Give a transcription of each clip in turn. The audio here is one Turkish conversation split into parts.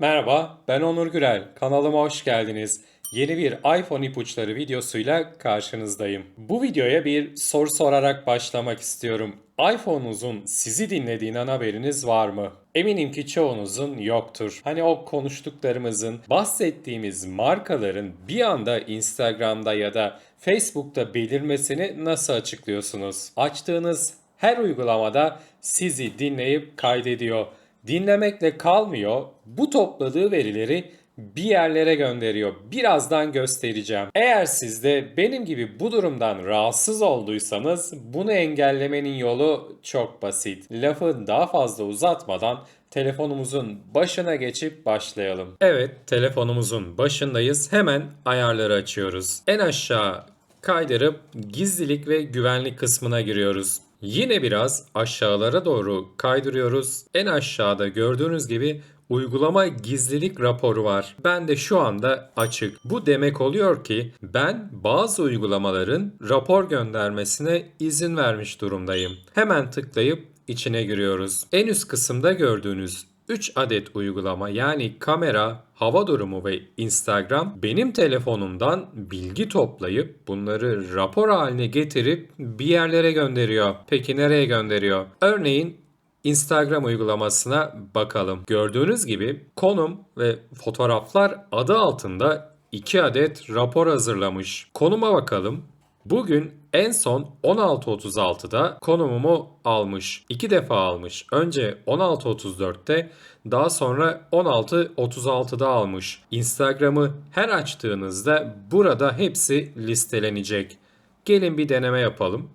Merhaba, ben Onur Gürel. Kanalıma hoş geldiniz. Yeni bir iPhone ipuçları videosuyla karşınızdayım. Bu videoya bir soru sorarak başlamak istiyorum. iPhone'unuzun sizi dinlediğinden haberiniz var mı? Eminim ki çoğunuzun yoktur. Hani o konuştuklarımızın, bahsettiğimiz markaların bir anda Instagram'da ya da Facebook'ta belirmesini nasıl açıklıyorsunuz? Açtığınız her uygulamada sizi dinleyip kaydediyor. Dinlemekle kalmıyor, bu topladığı verileri bir yerlere gönderiyor. Birazdan göstereceğim. Eğer siz de benim gibi bu durumdan rahatsız olduysanız bunu engellemenin yolu çok basit. Lafı daha fazla uzatmadan telefonumuzun başına geçip başlayalım. Evet, telefonumuzun başındayız. Hemen ayarları açıyoruz. En aşağı kaydırıp gizlilik ve güvenlik kısmına giriyoruz. Yine biraz aşağılara doğru kaydırıyoruz. En aşağıda gördüğünüz gibi uygulama gizlilik raporu var. Ben de şu anda açık. Bu demek oluyor ki ben bazı uygulamaların rapor göndermesine izin vermiş durumdayım. Hemen tıklayıp içine giriyoruz. En üst kısımda gördüğünüz 3 adet uygulama yani kamera, hava durumu ve Instagram benim telefonumdan bilgi toplayıp bunları rapor haline getirip bir yerlere gönderiyor. Peki nereye gönderiyor? Örneğin Instagram uygulamasına bakalım. Gördüğünüz gibi konum ve fotoğraflar adı altında 2 adet rapor hazırlamış. Konuma bakalım. Bugün en son 16.36'da konumumu almış. İki defa almış. Önce 16.34'te daha sonra 16.36'da almış. Instagram'ı her açtığınızda burada hepsi listelenecek. Gelin bir deneme yapalım.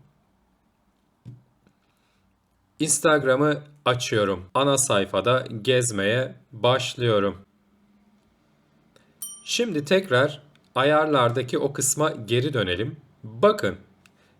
Instagram'ı açıyorum. Ana sayfada gezmeye başlıyorum. Şimdi tekrar ayarlardaki o kısma geri dönelim. Bakın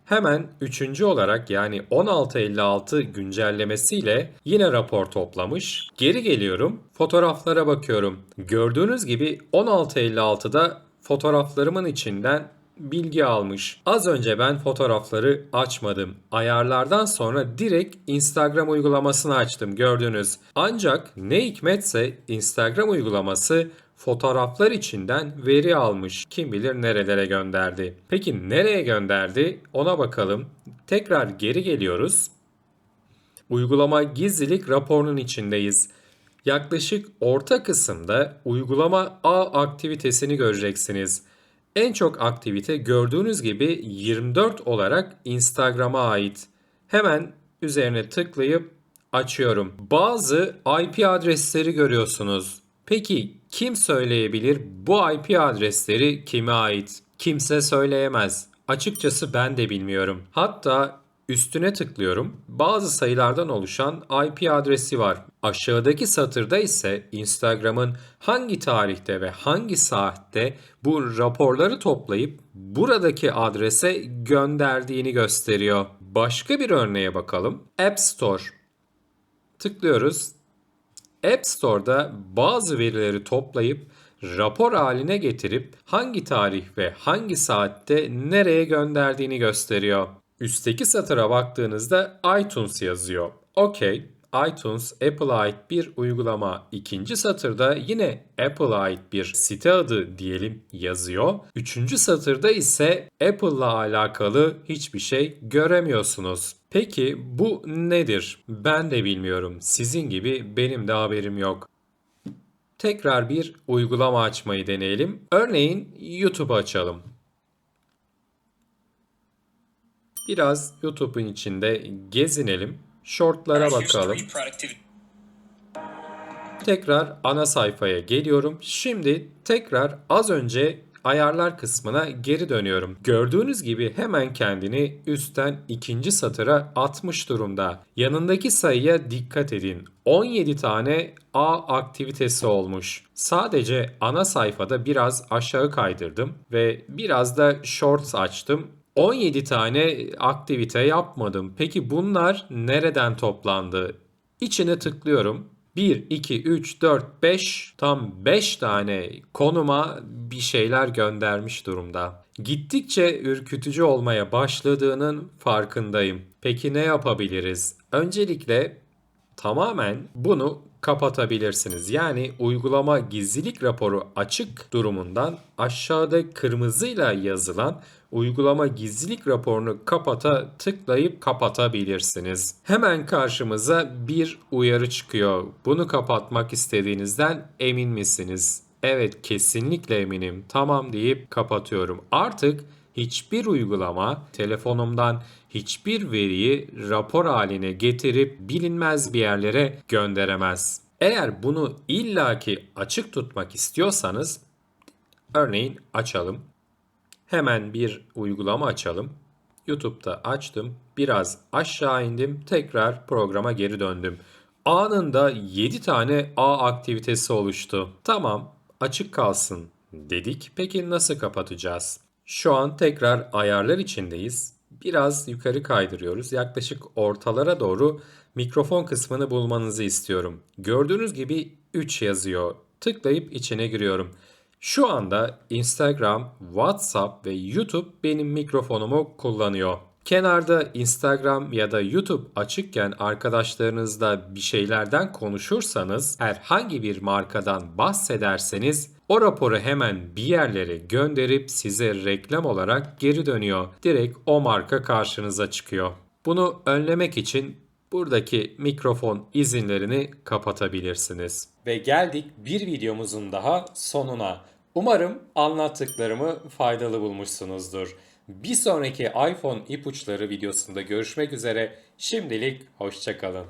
hemen üçüncü olarak yani 1656 güncellemesiyle yine rapor toplamış. Geri geliyorum fotoğraflara bakıyorum. Gördüğünüz gibi 1656'da fotoğraflarımın içinden bilgi almış. Az önce ben fotoğrafları açmadım. Ayarlardan sonra direkt Instagram uygulamasını açtım gördünüz. Ancak ne hikmetse Instagram uygulaması fotoğraflar içinden veri almış. Kim bilir nerelere gönderdi. Peki nereye gönderdi? Ona bakalım. Tekrar geri geliyoruz. Uygulama gizlilik raporunun içindeyiz. Yaklaşık orta kısımda uygulama A aktivitesini göreceksiniz. En çok aktivite gördüğünüz gibi 24 olarak Instagram'a ait. Hemen üzerine tıklayıp açıyorum. Bazı IP adresleri görüyorsunuz. Peki kim söyleyebilir bu IP adresleri kime ait? Kimse söyleyemez. Açıkçası ben de bilmiyorum. Hatta Üstüne tıklıyorum. Bazı sayılardan oluşan IP adresi var. Aşağıdaki satırda ise Instagram'ın hangi tarihte ve hangi saatte bu raporları toplayıp buradaki adrese gönderdiğini gösteriyor. Başka bir örneğe bakalım. App Store. Tıklıyoruz. App Store'da bazı verileri toplayıp rapor haline getirip hangi tarih ve hangi saatte nereye gönderdiğini gösteriyor. Üstteki satıra baktığınızda iTunes yazıyor. Okey, iTunes Apple'a ait bir uygulama. İkinci satırda yine Apple'a ait bir site adı diyelim yazıyor. Üçüncü satırda ise Apple'la alakalı hiçbir şey göremiyorsunuz. Peki bu nedir? Ben de bilmiyorum. Sizin gibi benim de haberim yok. Tekrar bir uygulama açmayı deneyelim. Örneğin YouTube açalım. Biraz YouTube'un içinde gezinelim. Shortlara bakalım. Tekrar ana sayfaya geliyorum. Şimdi tekrar az önce ayarlar kısmına geri dönüyorum. Gördüğünüz gibi hemen kendini üstten ikinci satıra atmış durumda. Yanındaki sayıya dikkat edin. 17 tane A aktivitesi olmuş. Sadece ana sayfada biraz aşağı kaydırdım ve biraz da shorts açtım. 17 tane aktivite yapmadım. Peki bunlar nereden toplandı? İçine tıklıyorum. 1, 2, 3, 4, 5 tam 5 tane konuma bir şeyler göndermiş durumda. Gittikçe ürkütücü olmaya başladığının farkındayım. Peki ne yapabiliriz? Öncelikle tamamen bunu kapatabilirsiniz. Yani uygulama gizlilik raporu açık durumundan aşağıda kırmızıyla yazılan uygulama gizlilik raporunu kapata tıklayıp kapatabilirsiniz. Hemen karşımıza bir uyarı çıkıyor. Bunu kapatmak istediğinizden emin misiniz? Evet kesinlikle eminim. Tamam deyip kapatıyorum. Artık hiçbir uygulama telefonumdan hiçbir veriyi rapor haline getirip bilinmez bir yerlere gönderemez. Eğer bunu illaki açık tutmak istiyorsanız örneğin açalım. Hemen bir uygulama açalım. YouTube'da açtım. Biraz aşağı indim. Tekrar programa geri döndüm. Anında 7 tane A aktivitesi oluştu. Tamam, açık kalsın dedik. Peki nasıl kapatacağız? Şu an tekrar ayarlar içindeyiz. Biraz yukarı kaydırıyoruz. Yaklaşık ortalara doğru mikrofon kısmını bulmanızı istiyorum. Gördüğünüz gibi 3 yazıyor. Tıklayıp içine giriyorum. Şu anda Instagram, WhatsApp ve YouTube benim mikrofonumu kullanıyor. Kenarda Instagram ya da YouTube açıkken arkadaşlarınızla bir şeylerden konuşursanız, herhangi bir markadan bahsederseniz o raporu hemen bir yerlere gönderip size reklam olarak geri dönüyor. Direkt o marka karşınıza çıkıyor. Bunu önlemek için buradaki mikrofon izinlerini kapatabilirsiniz. Ve geldik bir videomuzun daha sonuna. Umarım anlattıklarımı faydalı bulmuşsunuzdur. Bir sonraki iPhone ipuçları videosunda görüşmek üzere. Şimdilik hoşçakalın.